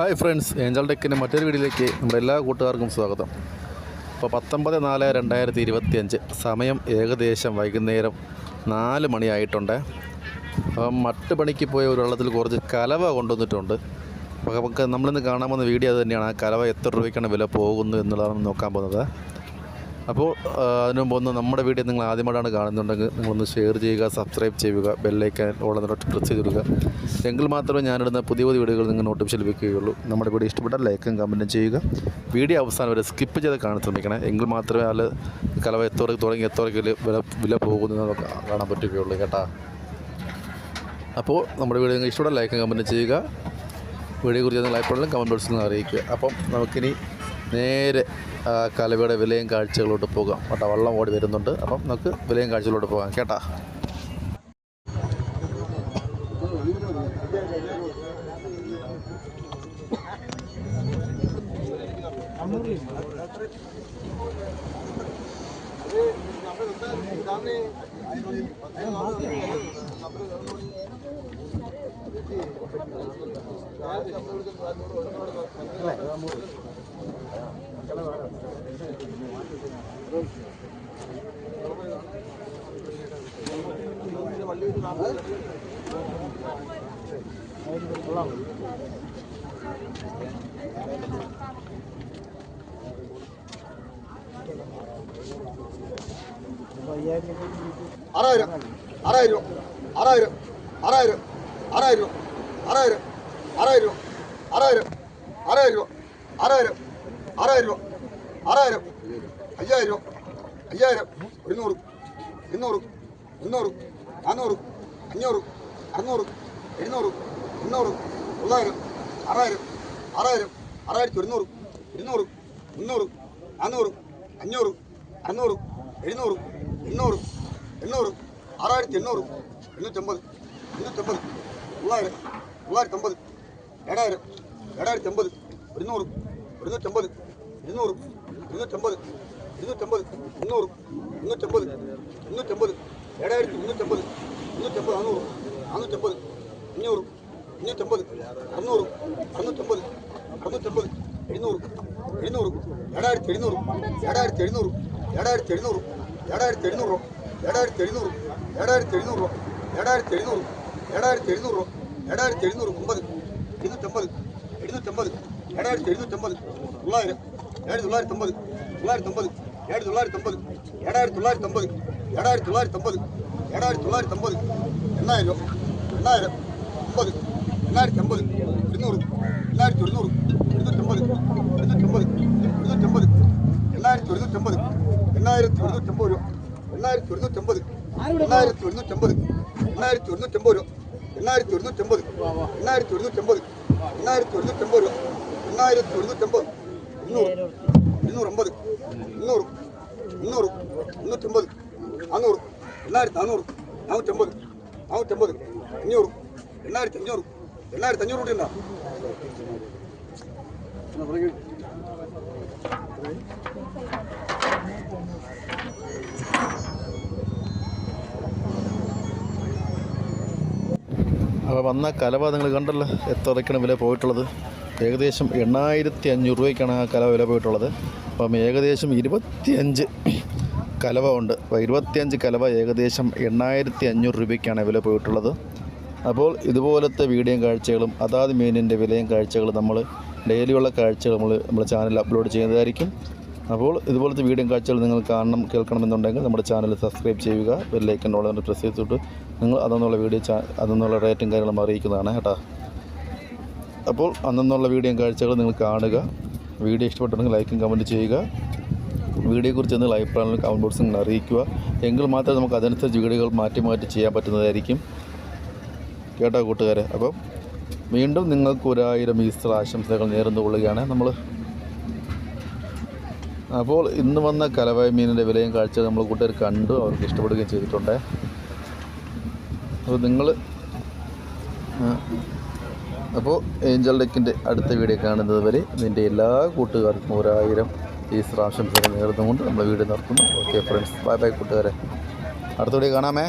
Hi friends Angel ടെക്കിന്റെ മറ്റൊരു വീഡിയോയിലേക്ക് നമ്മുടെ എല്ലാ കൂട്ടുകാർക്കും സ്വാഗതം. അപ്പോൾ പത്തൊമ്പത് നാല് രണ്ടായിരത്തി ഇരുപത്തി അഞ്ച് സമയം ഏകദേശം വൈകുന്നേരം നാല് മണിയായിട്ടുണ്ട്. അപ്പം മട്ട് പണിക്ക് പോയ ഒരു വെള്ളത്തിൽ കുറച്ച് കലവ കൊണ്ടുവന്നിട്ടുണ്ട്. അപ്പോൾ നമുക്ക് നമ്മളിന്ന് കാണാൻ പോകുന്ന വീഡിയോ അത് തന്നെയാണ്. ആ കലവ എത്ര രൂപയ്ക്കാണ് വില പോകുന്നു എന്നുള്ളതാണ് നോക്കാൻ പോകുന്നത്. അപ്പോൾ അതിനു ഒന്ന് നമ്മുടെ വീഡിയോ നിങ്ങൾ ആദ്യമായിട്ടാണ് കാണുന്നുണ്ടെങ്കിൽ നിങ്ങളൊന്ന് ഷെയർ ചെയ്യുക സബ്സ്ക്രൈബ് ചെയ്യുക ബെല്ലൈക്കൻ നോട്ട് പ്രസ് ചെയ്തിടുക. എങ്കിൽ മാത്രമേ ഞാനിടുന്ന പുതിയ പുതിയ വീഡിയോകൾ നിങ്ങൾ നോട്ടിഫിക്കേഷൻ ലഭിക്കുകയുള്ളൂ. നമ്മുടെ വീഡിയോ ഇഷ്ടപ്പെട്ടാൽ ലൈക്കും കമന്റും ചെയ്യുക. വീഡിയോ അവസാനം വരെ സ്കിപ്പ് ചെയ്ത് കാണാൻ ശ്രമിക്കണം. എങ്കിൽ മാത്രമേ അതിൽ കലവ എത്തോടെ തുടങ്ങി എത്തോറയ്ക്ക് വില വില പോകുന്നു എന്നൊക്കെ കാണാൻ പറ്റുകയുള്ളൂ കേട്ടാ. അപ്പോൾ നമ്മുടെ വീഡിയോ നിങ്ങൾ ലൈക്കും കമന്റും ചെയ്യുക. വീഡിയോ വീഡിയോയെക്കുറിച്ച് നിങ്ങൾ അഭിപ്രായം കമന്റ് ബോക്സിൽ നിന്ന് അറിയിക്കുക. അപ്പം നമുക്കിനി നേരെ കലവയുടെ വിലയും കാഴ്ചകളോട്ട് പോകാം. കേട്ടോ വള്ളം ഓടി വരുന്നുണ്ട്. അപ്പം നമുക്ക് വിലയും കാഴ്ചകളോട്ട് പോകാം. കേട്ടാ? ആറായിരം ആറായിരം ആറായിരം ആറായിരം ആറായിരം ആറായിരം ആറായിരം ആറായിരം ആറായിരം ആറായിരം ആറായിരം ആറായിരം രൂപ. ആറായിരം. അയ്യായിരം രൂപ. അയ്യായിരം. ഒരുന്നൂറ്. ഇരുന്നൂറ്. മുന്നൂറ്. നാന്നൂറ്. അഞ്ഞൂറ്. അറുന്നൂറ്. എഴുന്നൂറ്. മുന്നൂറ്. തൊള്ളായിരം ആറായിരം. ആറായിരം. ആറായിരത്തി ഒരുന്നൂറ്. ഇരുന്നൂറ്. മുന്നൂറ്. നാന്നൂറ്. അഞ്ഞൂറ്. അറുന്നൂറ്. എഴുന്നൂറ്. എണ്ണൂറ്. എണ്ണൂറ്. ആറായിരത്തി എണ്ണൂറ്. എണ്ണൂറ്റമ്പത്. എണ്ണൂറ്റമ്പത്. തൊള്ളായിരം തൊള്ളായിരത്തി ഏഴായിരം. ഏഴായിരത്തി അമ്പത്. ഒരുന്നൂറ്. ഒരുന്നൂറ്റമ്പത്. ഇരുന്നൂറ് ഇരുന്നൂറ്റമ്പത് ഇരുന്നൂറ്റമ്പത് മുന്നൂറ് മുന്നൂറ്റമ്പത് മുന്നൂറ്റമ്പത് ഏഴായിരത്തി മുന്നൂറ്റമ്പത് മുന്നൂറ്റമ്പത് നാനൂറ് നാനൂറ്റമ്പത് അഞ്ഞൂറ് അഞ്ഞൂറ്റമ്പത് അറുന്നൂറ് അറുന്നൂറ്റമ്പത് അറുന്നൂറ്റമ്പത് എഴുന്നൂറ് എഴുന്നൂറ് ഏഴായിരത്തി എഴുന്നൂറ് ഏഴായിരത്തി എഴുന്നൂറ് ഏഴായിരത്തി എഴുന്നൂറ് ഏഴായിരത്തി എഴുന്നൂറ് ഏഴായിരത്തി എഴുന്നൂറ് ഏഴായിരത്തി എഴുന്നൂറ് ഏഴായിരത്തി എഴുന്നൂറ് ഏഴായിരത്തി എഴുന്നൂറ് ഏഴായിരത്തി എഴുന്നൂറ് ഒമ്പത് ഇരുന്നൂറ്റമ്പത് എഴുന്നൂറ്റമ്പത് ഏഴായിരത്തി എഴുന്നൂറ്റമ്പത് തൊള്ളായിരം ஏழு தொள்ளாயிரத்தி ஐம்பது தொள்ளாயிரத்தி ஐம்பது ஏழு தொள்ளாயிரத்தி ஐம்பது ஏழாயிரத்தி தொள்ளாயிரத்தி ஐம்பது ஏழாயிரத்தி தொள்ளாயிரத்தி ஐம்பது ஏழாயிரத்தி தொள்ளாயிரத்தி ஐம்பது எண்ணாயிரம் எண்ணாயிரம் ஐம்பது எண்ணாயிரத்தி ஐம்பது இருநூறு எண்ணாயிரத்தி இருநூறு இருநூற்றி ஐம்பது இருநூற்றி ஐம்பது இருநூற்றி ஐம்பது எண்ணாயிரத்தி இருநூற்றி ஐம்பது எண்ணாயிரத்தி இருநூற்றி ஐம்பது ரூபா எண்ணாயிரத்தி இருநூற்றி ஐம்பது எண்ணாயிரத்தி இருநூற்றி ஐம்பது எண்ணாயிரத்தி இருநூற்றி ஐம்பது ரூபா எண்ணாயிரத்தி இருநூற்றி ஐம்பது எண்ணாயிரத்தி இருநூற்றி ஐம்பது எண்ணாயிரத்தி இருநூற்றி ஐம்பது ரூபா எண்ணாயிரத்தி இருநூற்றி ஐம்பது അപ്പോൾ വന്ന കലവ നിങ്ങൾ കണ്ടല്ലോ എത്ര ഇറക്കണ വില പോയിട്ടുള്ളത്. ഏകദേശം എണ്ണായിരത്തി അഞ്ഞൂറ് രൂപയ്ക്കാണ് ആ കലവ വില പോയിട്ടുള്ളത്. അപ്പം ഏകദേശം ഇരുപത്തിയഞ്ച് കലവ ഉണ്ട്. അപ്പോൾ ഇരുപത്തിയഞ്ച് കലവ ഏകദേശം എണ്ണായിരത്തി അഞ്ഞൂറ് രൂപയ്ക്കാണ് വില പോയിട്ടുള്ളത്. അപ്പോൾ ഇതുപോലത്തെ വീഡിയോയും കാഴ്ചകളും അതാത് മീനിന്റെ വിലയും കാഴ്ചകളും നമ്മൾ ഡെയിലിയുള്ള കാഴ്ചകൾ നമ്മൾ നമ്മുടെ ചാനൽ അപ്ലോഡ് ചെയ്യുന്നതായിരിക്കും. അപ്പോൾ ഇതുപോലത്തെ വീഡിയോ കാഴ്ചകൾ നിങ്ങൾ കാണണം കേൾക്കണമെന്നുണ്ടെങ്കിൽ നമ്മുടെ ചാനൽ സബ്സ്ക്രൈബ് ചെയ്യുക ബെല്ലൈക്കൻ ഓളം പ്രസ് ചെയ്തിട്ട് നിങ്ങൾ അതെന്നുള്ള വീഡിയോ അതെന്നുള്ള റേറ്റും കാര്യങ്ങളും അറിയിക്കുന്നതാണ് കേട്ടോ. അപ്പോൾ അന്നുള്ള വീഡിയോ കാഴ്ചകൾ നിങ്ങൾ കാണുക. വീഡിയോ ഇഷ്ടപ്പെട്ടുണ്ടെങ്കിൽ ലൈക്കും കമന്റ് ചെയ്യുക. വീഡിയോയെക്കുറിച്ച് എന്തെങ്കിലും അഭിപ്രായങ്ങൾ കമന്റ് ബോക്സിൽ നിങ്ങൾ അറിയിക്കുക. എങ്കിൽ മാത്രമേ നമുക്ക് അതനുസരിച്ച് വീഡിയോകൾ മാറ്റി മാറ്റി ചെയ്യാൻ പറ്റുന്നതായിരിക്കും. കേട്ടോ കൂട്ടുകാരെ? അപ്പം വീണ്ടും നിങ്ങൾക്ക് ഒരായിരം ഈസ്റ്റർ ആശംസകൾ നേർന്നു കൊള്ളുകയാണ് നമ്മൾ. അപ്പോൾ ഇന്ന് വന്ന കലവായ മീനിന്റെ വിലയും കാഴ്ച നമ്മൾ കൂട്ടുകാർ കണ്ടു. അവർക്ക് ഇഷ്ടപ്പെടുകയും ചെയ്തിട്ടുണ്ട്. അപ്പോൾ നിങ്ങൾ അപ്പോൾ ഏഞ്ചൽ ഡെക്കിന്റെ അടുത്ത വീഡിയോ കാണുന്നത് വരെ നിന്റെ എല്ലാ കൂട്ടുകാർക്കും ഒരായിരം ഈസ്റ്റർ ആശംസകൾ നേർന്നുകൊണ്ട് നമ്മൾ വീഡിയോ നിർത്തുന്നു. ഓക്കെ ഫ്രണ്ട്സ് ബൈ ബൈ കൂട്ടുകാരെ. അടുത്ത വീഡിയോ കാണാമേ.